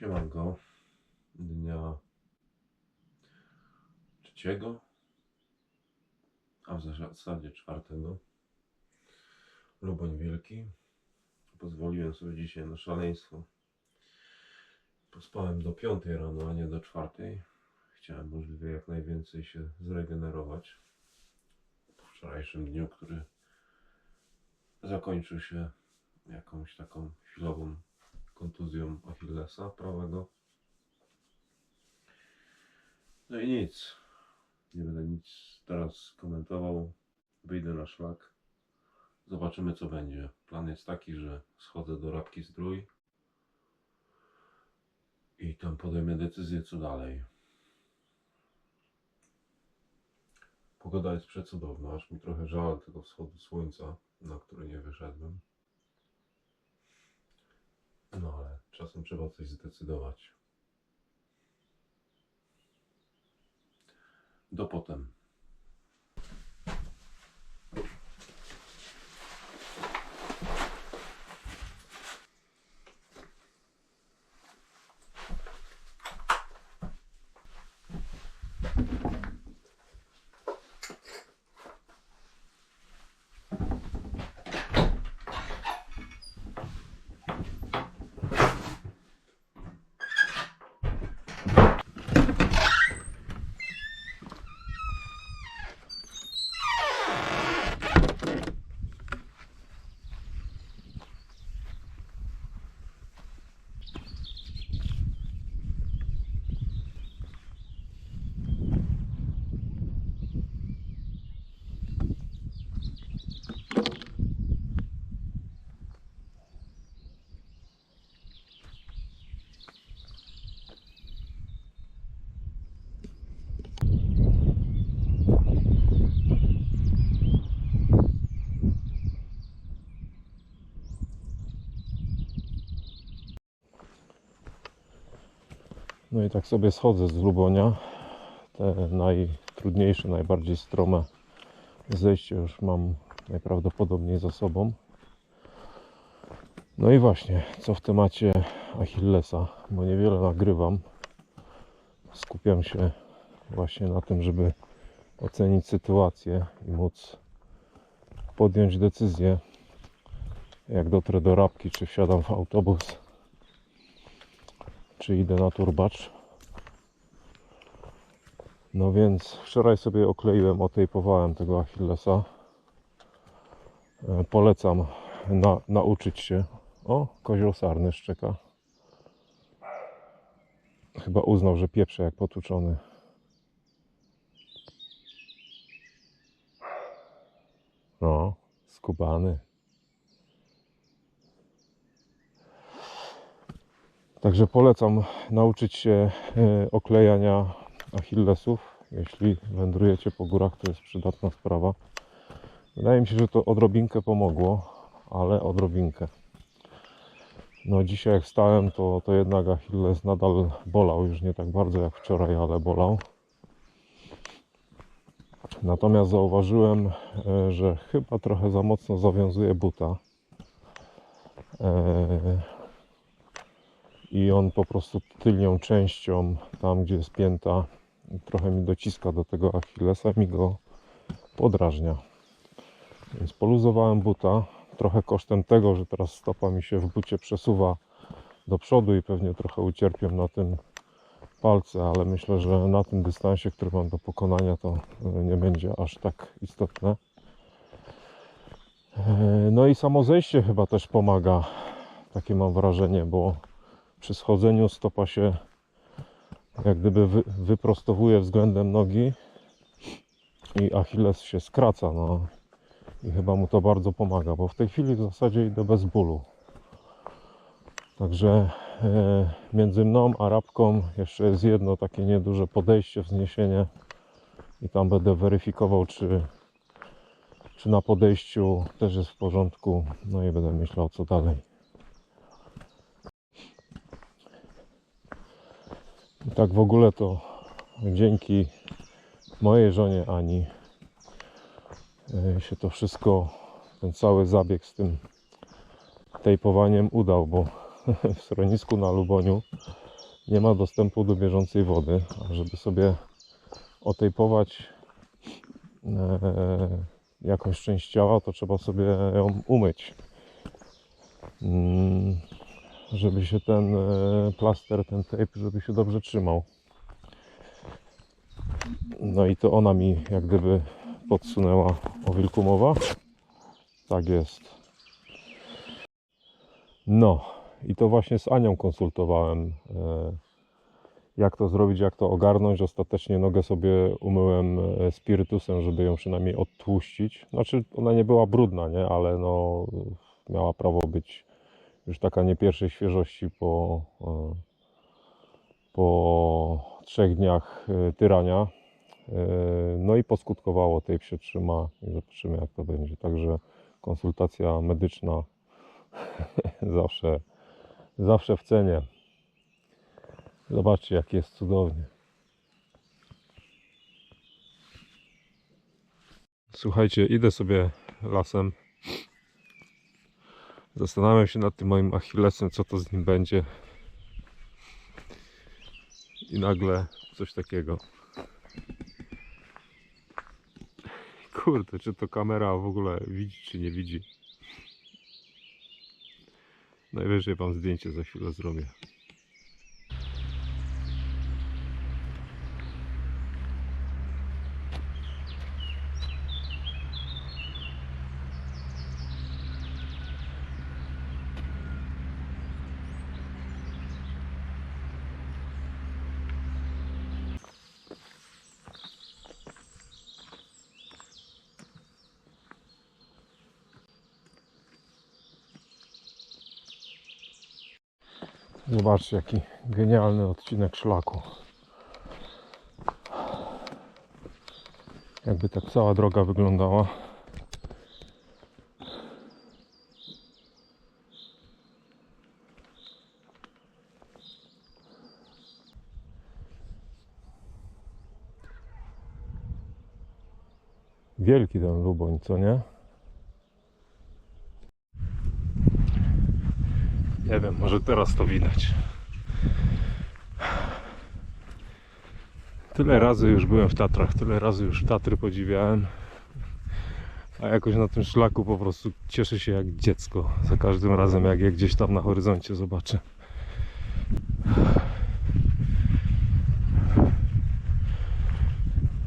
Siemanko. Dnia trzeciego, a w zasadzie czwartego. Luboń Wielki. Pozwoliłem sobie dzisiaj na szaleństwo. Pospałem do piątej rano, a nie do czwartej. Chciałem możliwie jak najwięcej się zregenerować. Po wczorajszym dniu, który zakończył się jakąś taką chwilową kontuzją Achillesa prawego. No i nic. Nie będę nic teraz komentował. Wyjdę na szlak. Zobaczymy co będzie. Plan jest taki, że schodzę do Rabki Zdrój i tam podejmę decyzję co dalej. Pogoda jest przecudowna, aż mi trochę żal tego wschodu słońca, na który nie wyszedłem. No ale czasem trzeba coś zdecydować. Do potem. No i tak sobie schodzę z Lubonia. Te najtrudniejsze, najbardziej strome zejście już mam najprawdopodobniej za sobą. No i właśnie, co w temacie Achillesa, bo niewiele nagrywam. Skupiam się właśnie na tym, żeby ocenić sytuację i móc podjąć decyzję, jak dotrę do Rabki, czy wsiadam w autobus, czy idę na turbacz. No więc wczoraj sobie okleiłem, otejpowałem tego Achillesa. E, Polecam na, nauczyć się. O, kozioł sarny szczeka. Chyba uznał, że pieprze jak potłuczony. No, skubany. Także polecam nauczyć się e, oklejania Achillesów. Jeśli wędrujecie po górach, to jest przydatna sprawa. Wydaje mi się, że to odrobinkę pomogło, ale odrobinkę. No dzisiaj jak stałem, to, to jednak Achilles nadal bolał, już nie tak bardzo jak wczoraj, ale bolał. Natomiast zauważyłem, e, że chyba trochę za mocno zawiązuje buta. I on po prostu tylnią częścią, tam gdzie jest pięta, trochę mi dociska do tego Achillesa i go podrażnia. Więc poluzowałem buta, trochę kosztem tego, że teraz stopa mi się w bucie przesuwa do przodu i pewnie trochę ucierpię na tym palce, ale myślę, że na tym dystansie, który mam do pokonania, to nie będzie aż tak istotne. E, No i samo zejście chyba też pomaga, takie mam wrażenie, bo przy schodzeniu stopa się jak gdyby wy, wyprostowuje względem nogi i Achilles się skraca. No. I chyba mu to bardzo pomaga, bo w tej chwili w zasadzie idę bez bólu. Także e, między mną a rabką jeszcze jest jedno takie nieduże podejście, wzniesienie i tam będę weryfikował, czy, czy na podejściu też jest w porządku. No i będę myślał, co dalej. Tak w ogóle to dzięki mojej żonie Ani e, się to wszystko, ten cały zabieg z tym tejpowaniem udał, bo w schronisku na Luboniu nie ma dostępu do bieżącej wody, a żeby sobie otejpować e, jakąś część ciała, to trzeba sobie ją umyć. Żeby się ten e, plaster, ten tape, żeby się dobrze trzymał. No i to ona mi jak gdyby podsunęła o mowa. Tak jest. No i to właśnie z Anią konsultowałem, e, jak to zrobić, jak to ogarnąć. Ostatecznie nogę sobie umyłem e, spirytusem, żeby ją przynajmniej odtłuścić. Znaczy ona nie była brudna, nie? Ale no miała prawo być już taka nie pierwszej świeżości po, e, po trzech dniach e, tyrania. E, No i poskutkowało, tape się trzyma i zobaczymy jak to będzie. Także konsultacja medyczna zawsze, zawsze w cenie. Zobaczcie jak jest cudownie. Słuchajcie, idę sobie lasem. Zastanawiam się nad tym moim Achillesem, co to z nim będzie. I nagle coś takiego. Kurde, czy to kamera w ogóle widzi, czy nie widzi? Najwyżej wam zdjęcie za chwilę zrobię. Zobaczcie jaki genialny odcinek szlaku. Jakby tak cała droga wyglądała. Wielki ten Luboń, co nie? Nie wiem, może teraz to widać. Tyle razy już byłem w Tatrach, tyle razy już Tatry podziwiałem. A jakoś na tym szlaku po prostu cieszę się jak dziecko za każdym razem, jak je gdzieś tam na horyzoncie zobaczę.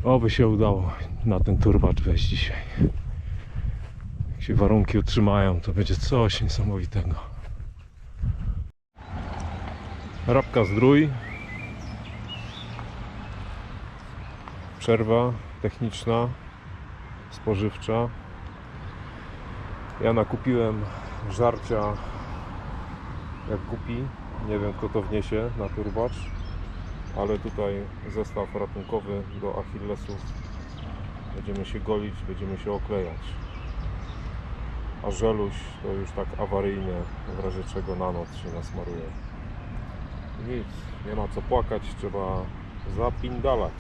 Oby się udało na ten turbacz wejść dzisiaj. Jak się warunki utrzymają, to będzie coś niesamowitego. Rabka zdrój. Przerwa techniczna, spożywcza. Ja nakupiłem żarcia jak głupi. Nie wiem kto to wniesie na turbacz. Ale tutaj zestaw ratunkowy do Achillesów. Będziemy się golić, będziemy się oklejać. A żeluś to już tak awaryjnie, w razie czego na noc się nasmaruje. Nic, nie ma co płakać, trzeba zapindalać.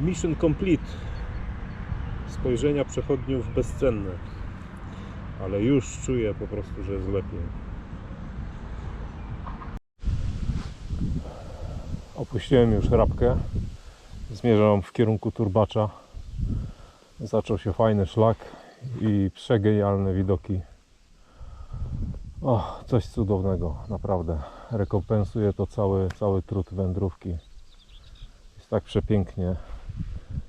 Mission complete. Spojrzenia przechodniów bezcenne. Ale już czuję po prostu, że jest lepiej. Opuściłem już rabkę. Zmierzam w kierunku turbacza. Zaczął się fajny szlak i przegenialne widoki. Coś cudownego, naprawdę. Rekompensuje to cały, cały trud wędrówki. Jest tak przepięknie.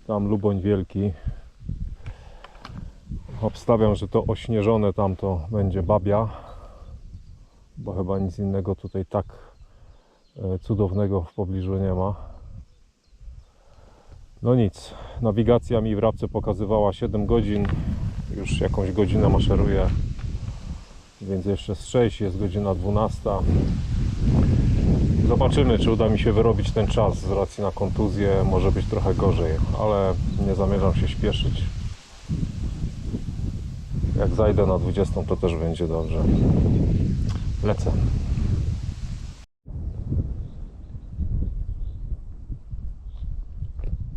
Tam Luboń Wielki. Obstawiam, że to ośnieżone tamto będzie babia, bo chyba nic innego tutaj tak e, cudownego w pobliżu nie ma. No nic, nawigacja mi w Rabce pokazywała 7 godzin, już jakąś godzinę maszeruję, więc jeszcze z 6, jest godzina 12. Zobaczymy, czy uda mi się wyrobić ten czas z racji na kontuzję, może być trochę gorzej, ale nie zamierzam się śpieszyć. Jak zajdę na 20, to też będzie dobrze. Lecę.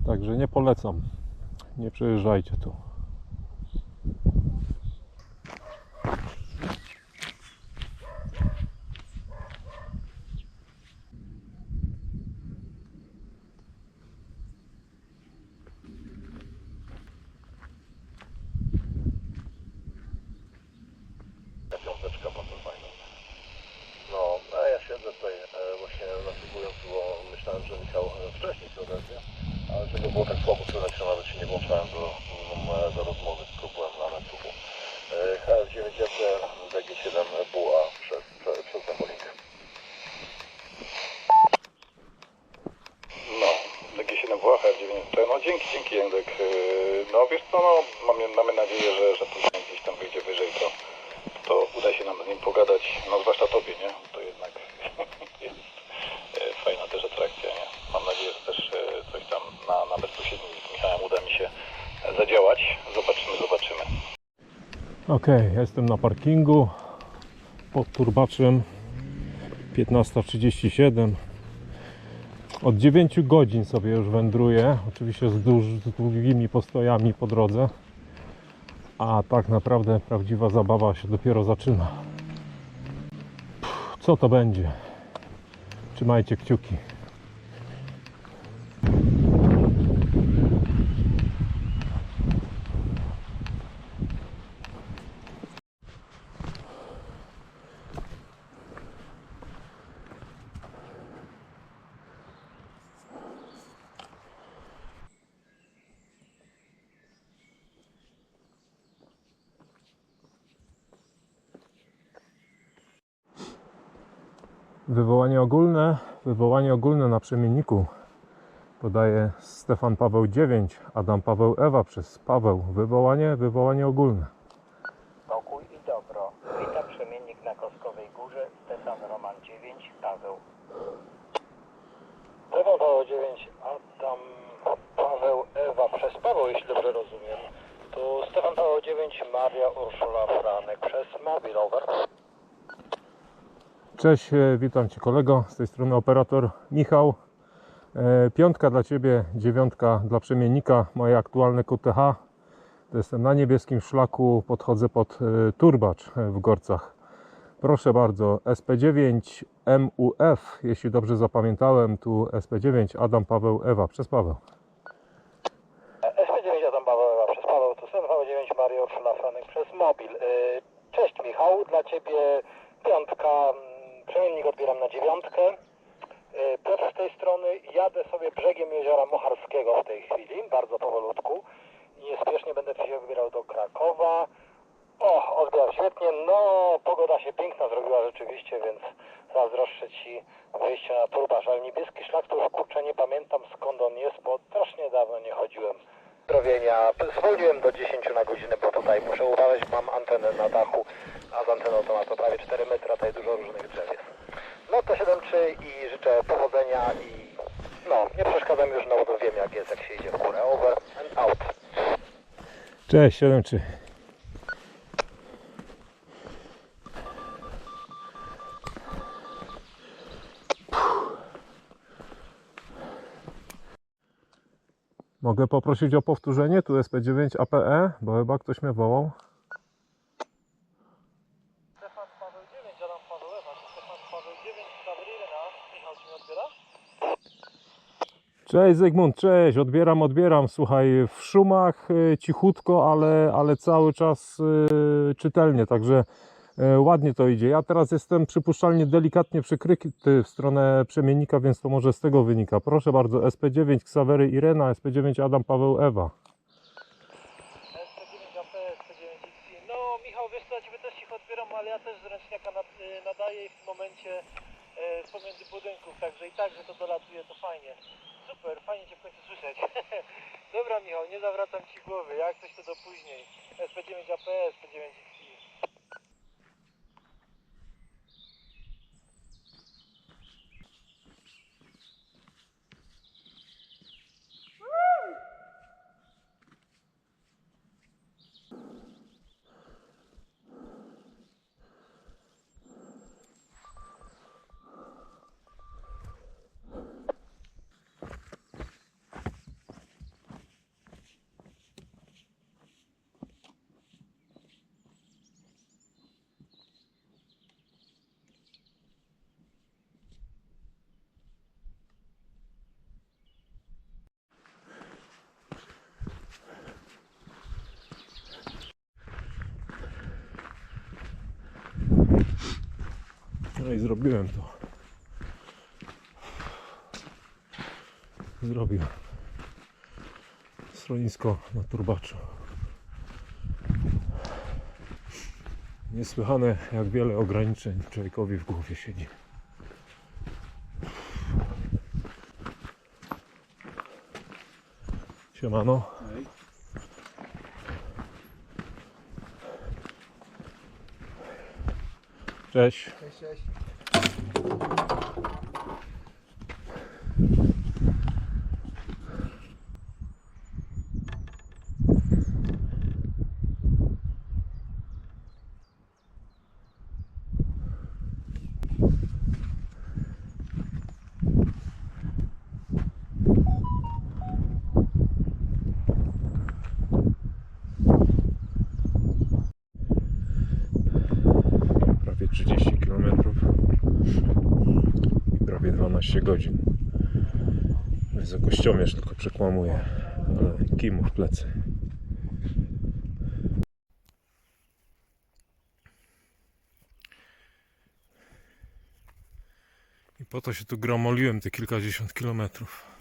Także nie polecam. Nie przejeżdżajcie tu. e, za rozmowy spróbowałem na YouTube. HF9 DG7 była przez, przez, przez Embolik. No, DG7 była HF9 No dzięki, dzięki Jędrek. Yy, No wiesz co, no, mamy, mamy nadzieję, że, że później gdzieś tam wyjdzie wyżej, to, to uda się nam z nim pogadać, no zwłaszcza tobie, nie? To jednak jest e, fajna też atrakcja, nie? Mam nadzieję, że też e, coś tam na, na bezpośrednim z Michałem uda mi się e, zadziałać. Zobaczymy, zobaczymy. Ok, jestem na parkingu pod turbaczem 15.37 od 9 godzin sobie już wędruję oczywiście z, duż, z długimi postojami po drodze a tak naprawdę prawdziwa zabawa się dopiero zaczyna. Pff, co to będzie? Trzymajcie kciuki Wywołanie ogólne, wywołanie ogólne na przemienniku podaje Stefan Paweł 9, Adam Paweł Ewa przez Paweł. Wywołanie, wywołanie ogólne. Spokój i dobro. Witam przemiennik na Koskowej Górze, Stefan Roman 9, Paweł. Stefan Paweł 9, Adam Paweł Ewa przez Paweł, jeśli dobrze rozumiem. To Stefan Paweł 9, Maria Urszula Franek przez Mobil Over. Cześć, e, witam Cię kolego, z tej strony operator Michał. E, Piątka dla Ciebie, dziewiątka dla przemiennika, moje aktualne QTH. To jestem na niebieskim szlaku, podchodzę pod e, turbacz w Gorcach. Proszę bardzo, SP9 MUF, jeśli dobrze zapamiętałem, tu SP9 Adam Paweł Ewa, przez Paweł. SP9 Adam Paweł Ewa przez Paweł, to Stefan Paweł 9, Maria Urszula Franek przez Mobil. Cześć Michał, dla Ciebie piątka, przemiennik odbieram na dziewiątkę. Y, Piotr z tej strony, jadę sobie brzegiem jeziora Mocharskiego w tej chwili, bardzo powolutku. Niespiesznie będę się wybierał do Krakowa. O, odbieram świetnie. No, pogoda się piękna zrobiła rzeczywiście, więc zazdroszczę Ci wyjście na turbaż. Ale niebieski szlak to już kurczę nie pamiętam skąd on jest, bo strasznie dawno nie chodziłem. Zdrowienia. Zwolniłem do 10 na godzinę, bo tutaj muszę uważać, mam antenę na dachu, a z anteną to ma to prawie 4 metry, a tutaj dużo różnych drzew jest. No to 7-3 i życzę powodzenia i no, nie przeszkadzam już, no bo wiem jak jest, jak się idzie w górę. Over and out. Cześć, 7 Mogę poprosić o powtórzenie? Tu SP9 APE, bo chyba ktoś mnie wołał. Stefan Paweł 9, Adam Paweł Ewa, Stefan Paweł 9, Gabriela, Michał ci nie odbiera? Cześć Zygmunt, cześć, odbieram, odbieram. Słuchaj, w szumach y, cichutko, ale, ale cały czas y, czytelnie, także E, ładnie to idzie. Ja teraz jestem przypuszczalnie delikatnie przykryty w stronę przemiennika, więc to może z tego wynika. Proszę bardzo, SP9 Xavery Irena, SP9 Adam Paweł Ewa. No Michał, wiesz co, też ich odbieram, ale ja też z ręczniaka y, nadaję w momencie e, pomiędzy budynków, także i tak, że to dolatuje, to fajnie. Super, fajnie Cię w końcu słyszeć. Dobra Michał, nie zawracam Ci głowy, jak coś to do później. SP9, APS, SP9XI. Woo! No i zrobiłem to. Zrobiłem. Schronisko na turbaczu. Niesłychane, jak wiele ograniczeń człowiekowi w głowie siedzi. Siemano. Cześć. Cześć, cześć. 30 km i prawie 12 godzin. Wysokościomierz tylko przekłamuje, ale kimu w plecy. I po to się tu gromoliłem te kilkadziesiąt kilometrów.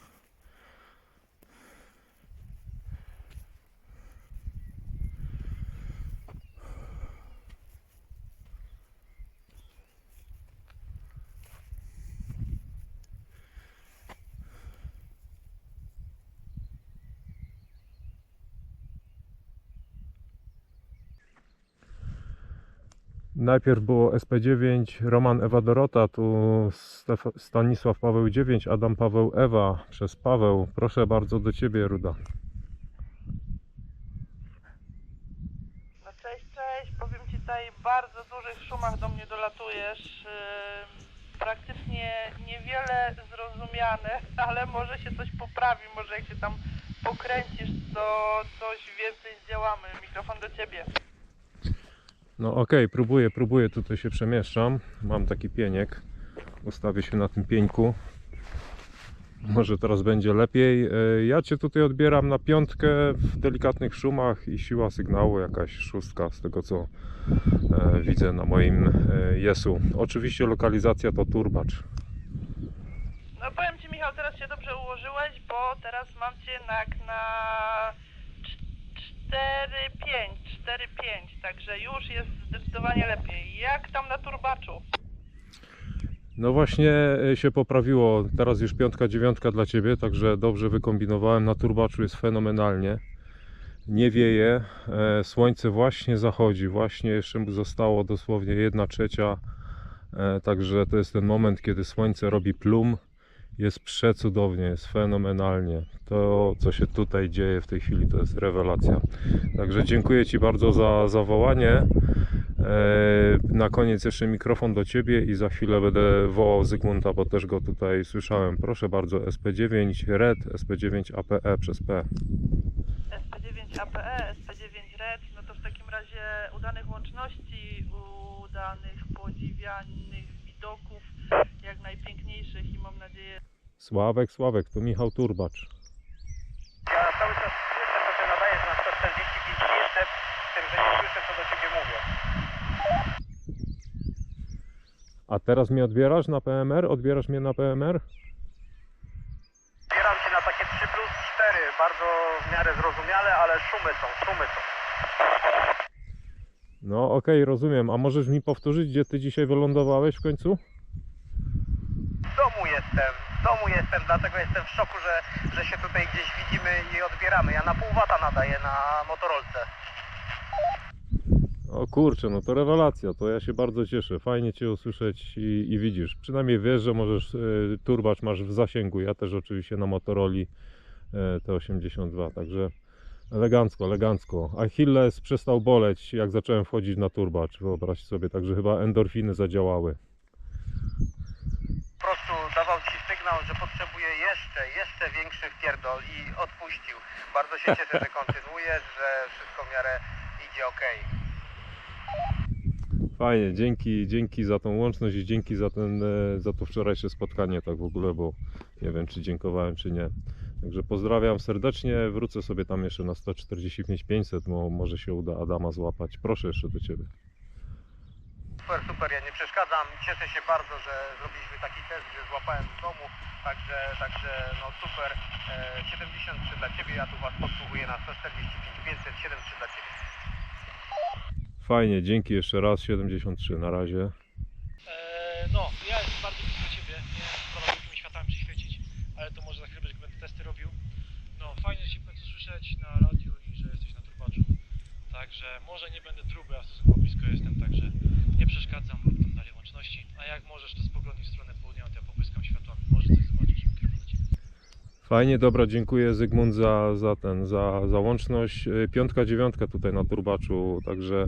Najpierw było SP9, Roman Ewa Dorota, tu Stanisław Paweł 9, Adam Paweł Ewa przez Paweł. Proszę bardzo do Ciebie, Ruda. No cześć, cześć. Powiem Ci tutaj w bardzo dużych szumach do mnie dolatujesz. Praktycznie niewiele zrozumiane, ale może się coś poprawi. Może jak się tam pokręcisz, to coś więcej zdziałamy. Mikrofon do Ciebie. No okej, próbuję, próbuję, tutaj się przemieszczam. Mam taki pieniek. Ustawię się na tym pieńku. Może teraz będzie lepiej. E, Ja Cię tutaj odbieram na piątkę w delikatnych szumach i siła sygnału jakaś szóstka z tego co e, widzę na moim e, Jesu. Oczywiście lokalizacja to turbacz. No powiem Ci Michał, teraz się dobrze ułożyłeś, bo teraz mam Cię na 4-5, 4-5, także już jest zdecydowanie lepiej. Jak tam na turbaczu? No właśnie e, się poprawiło. Teraz już piątka, dziewiątka dla Ciebie, także dobrze wykombinowałem. Na turbaczu jest fenomenalnie. Nie wieje. E, Słońce właśnie zachodzi. Właśnie jeszcze mu zostało dosłownie 1 trzecia. E, Także to jest ten moment, kiedy słońce robi plum. Jest przecudownie, jest fenomenalnie. To, co się tutaj dzieje w tej chwili, to jest rewelacja. Także dziękuję Ci bardzo za zawołanie. E, Na koniec jeszcze mikrofon do Ciebie i za chwilę będę wołał Zygmunta, bo też go tutaj słyszałem. Proszę bardzo, SP9 RED, SP9 APE przez P. SP9 APE, SP9 RED, no to w takim razie udanych łączności, udanych podziwianych widoków, jak najpiękniejszych i mam nadzieję, Sławek, Sławek, to Michał Turbacz. Ja cały czas słyszę, co ty nadajesz na 145 jeszcze, z tym, że nie słyszę, co do ciebie mówię. A teraz mnie odbierasz na PMR? Odbierasz mnie na PMR? Zbieram cię na takie 3 plus 4, bardzo w miarę zrozumiale, ale szumy są, szumy są. No okej, rozumiem. A możesz mi powtórzyć, gdzie ty dzisiaj wylądowałeś w końcu? Domu jestem, w domu jestem, dlatego jestem w szoku, że, że się tutaj gdzieś widzimy i odbieramy. Ja na pół wata nadaję na motorolce. O kurczę, no to rewelacja, to ja się bardzo cieszę. Fajnie Cię usłyszeć i, i widzisz. Przynajmniej wiesz, że możesz, y, turbacz masz w zasięgu. Ja też oczywiście na Motoroli y, T82, także elegancko, elegancko. Achilles przestał boleć, jak zacząłem wchodzić na turbacz, wyobraź sobie, także chyba endorfiny zadziałały. Prostu dawał ci sygnał, że potrzebuje jeszcze, jeszcze większy wpierdol i odpuścił. Bardzo się cieszę, że kontynuujesz, że wszystko w miarę idzie ok. Fajnie, dzięki, dzięki za tą łączność i dzięki za, ten, e, za to wczorajsze spotkanie, tak w ogóle, bo nie wiem, czy dziękowałem, czy nie. Także pozdrawiam serdecznie, wrócę sobie tam jeszcze na 145 500, bo może się uda Adama złapać. Proszę jeszcze do Ciebie. Super, super, ja nie przeszkadzam. Cieszę się bardzo, że zrobiliśmy taki test, że złapałem w domu. Także, także no super. E, 73 dla Ciebie, ja tu Was podsłuchuję na 145 500, 73 dla Ciebie. Fajnie, dzięki jeszcze raz, 73 na razie. Eee, no, ja jestem bardzo blisko Ciebie, nie sprawa drugimi światami przyświecić, ale to może za chwilę będę testy robił. No, fajnie Cię w końcu słyszeć na radiu i że jesteś na turbaczu. Także może nie będę truby, a stosunkowo blisko jestem, także nie przeszkadzam, rób tam dalej łączności. A jak możesz, to spoglądnij w stronę południową, to ja pobłyskam światłami, może coś zobaczysz. Fajnie, dobra, dziękuję Zygmunt za, za ten, za, za łączność. Y, Piątka, dziewiątka tutaj na turbaczu, także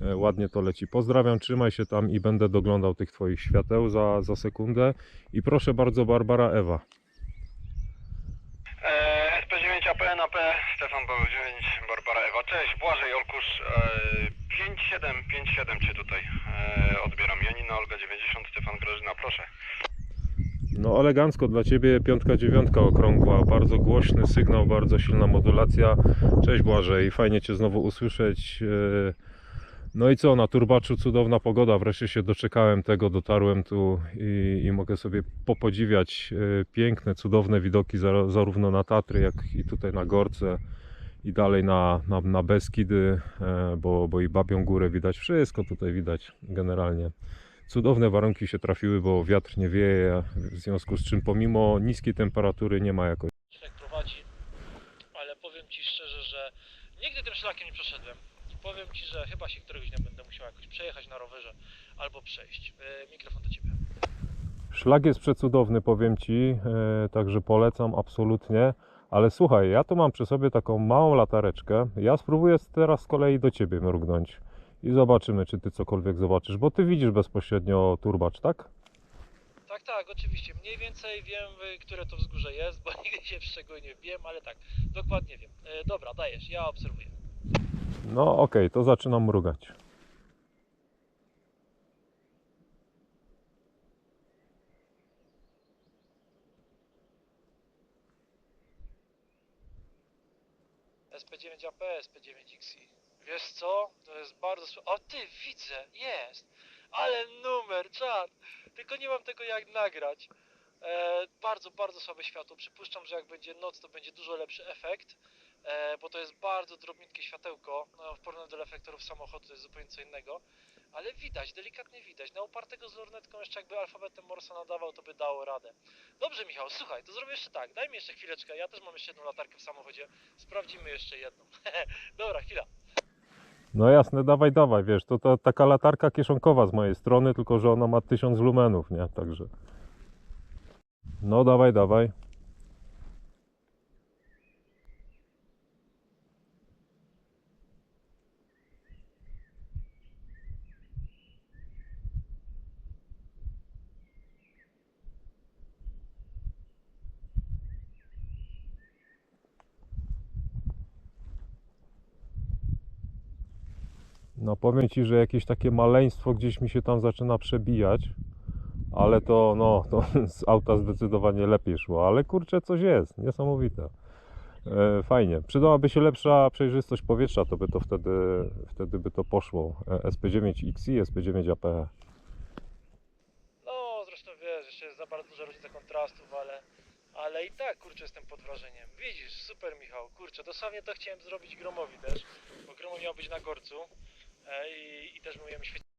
e, ładnie to leci. Pozdrawiam, trzymaj się tam i będę doglądał tych Twoich świateł za, za sekundę. I proszę bardzo, Barbara Ewa. E, SP9 APN AP, Stefan Paweł 9, Barbara Ewa. Cześć, Błażej Olkusz. E, 5757 Cię tutaj e, odbieram. Janina Olga 90, Stefan Grażyna, proszę. No elegancko dla Ciebie, piątka, dziewiątka okrągła, bardzo głośny sygnał, bardzo silna modulacja. Cześć Błażej, fajnie Cię znowu usłyszeć. E, No i co, na turbaczu cudowna pogoda, wreszcie się doczekałem tego, dotarłem tu i, i mogę sobie popodziwiać e, piękne, cudowne widoki za- zarówno na Tatry, jak i tutaj na Gorce i dalej na, na, na Beskidy, e, bo, bo i Babią Górę widać, wszystko tutaj widać generalnie. Cudowne warunki się trafiły, bo wiatr nie wieje, w związku z czym pomimo niskiej temperatury nie ma jakoś. Szlak prowadzi, ale powiem Ci szczerze, że nigdy tym szlakiem nie przeszedłem. Powiem Ci, że chyba się któregoś dnia będę musiał jakoś przejechać na rowerze albo przejść. E, mikrofon do Ciebie. Szlak jest przecudowny, powiem Ci, e, także polecam absolutnie. Ale słuchaj, ja tu mam przy sobie taką małą latareczkę. Ja spróbuję teraz z kolei do Ciebie mrugnąć i zobaczymy, czy Ty cokolwiek zobaczysz, bo Ty widzisz bezpośrednio turbacz, tak? Tak, tak, oczywiście. Mniej więcej wiem, y, które to wzgórze jest, bo nigdy się szczególnie wiem, ale tak, dokładnie wiem. E, dobra, dajesz, ja obserwuję. No okej, to zaczynam mrugać. SP9 AP, SP9XI. Wiesz co? To jest bardzo... O ty, widzę, jest! Ale numer, czad! Tylko nie mam tego jak nagrać. E, bardzo, bardzo słabe światło. Przypuszczam, że jak będzie noc, to będzie dużo lepszy efekt, e, bo to jest bardzo drobniutkie światełko. No, w porównaniu do reflektorów samochodu to jest zupełnie co innego. Ale widać, delikatnie widać. Na upartego z lornetką jeszcze jakby alfabetem Morsa nadawał, to by dało radę. Dobrze, Michał, słuchaj, to zrobię jeszcze tak. Daj mi jeszcze chwileczkę. Ja też mam jeszcze jedną latarkę w samochodzie. Sprawdzimy jeszcze jedną. Dobra, chwila. No jasne, dawaj, dawaj, wiesz, to, to taka latarka kieszonkowa z mojej strony, tylko że ona ma 1000 lumenów, nie? Także. No dawaj, dawaj. No powiem Ci, że jakieś takie maleństwo gdzieś mi się tam zaczyna przebijać, ale to no, to z auta zdecydowanie lepiej szło, ale kurczę coś jest, niesamowite. E, fajnie. Przydałaby się lepsza przejrzystość powietrza, to by to wtedy, wtedy by to poszło. E, SP9XI, SP9 APE. No, zresztą wiesz, jeszcze jest za bardzo duża różnica kontrastów, ale, ale i tak, kurczę, jestem pod wrażeniem. Widzisz, super Michał, kurczę, dosłownie to chciałem zrobić Gromowi też, bo Gromo miał być na Gorcu i, i też mówiłem świetnie.